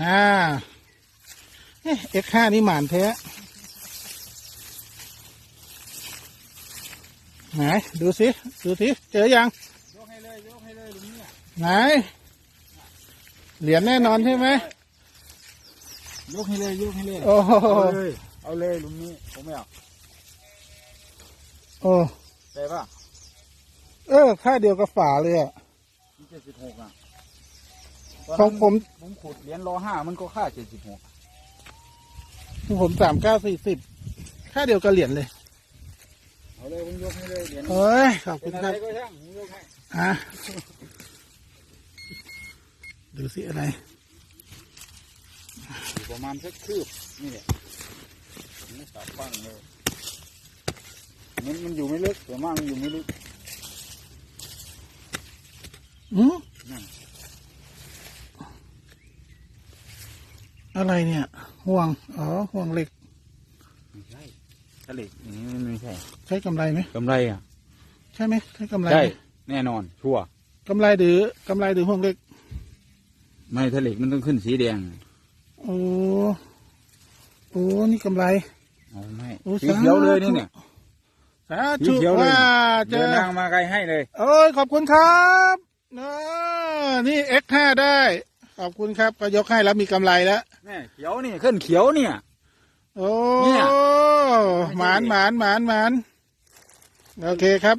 น่าเอ๊ะ X5 นี่หมานแท้ไหนดูสิ ดูสิ เจอยังยกให้เลยยกให้เลยหลุมเนี่ยไหน เหรียญแน่นอนใช่ไหมยกให้เลยยกให้เลยโอ้โหเอาเลยเอาเลยหลุมนี้ผมไม่เอาโอ้ได้ปะเออค่าเดียวกับฝาเลยอะเจ็ดสิบหกอะ ของผม ผมขุดเหรียญรอห้ามันก็ค่าเจ็ดสิบหกของผมสามเก้าสี่สิบค่าเดียวกับเหรียญเลยเอาเลยผมยกให้เลยเหรียญเอ้ยขอบเป็คุนณอะคไรรับก็ช่างผมยกให้อะดูสิอะไร อยู่ประมาณสักคืบนี่แหละผมไม่ตัดบ้างเลยมันมันอยู่ไม่ลึกแต่มากมันอยู่ไม่ลึก อืม นั่น อะไรเนี่ยห่วง อ๋อห่วงเหล็ก ไม่ใช่ทะเลอย่างนี้มันไม่ใช่ใช้กำไรไหมกำไรอะใช่ไหมใช้กำไรใช่ไหมแน่นอน ชัวร์กำไรหรือกำไรหรือห่วงเหล็กไม่ทะเลมันต้องขึ้นสีแดงโอ้โอ้นี่กำไร เอาไม่โอ้สีเขียวเลยนี่เนี่ย สาสีธุเขียวเลย ว่าเจเดินอทางมาไกลให้เลยโอ้ยขอบคุณครับนะนี่ X5 ได้ ขอบคุณครับก็ยกให้แล้วมีกำไรแล้ว แม่เขียวนี่ขึ้นเขียวเนี่ย โอ้เนี่ย หมานหมานหมานหมานโอเคครับ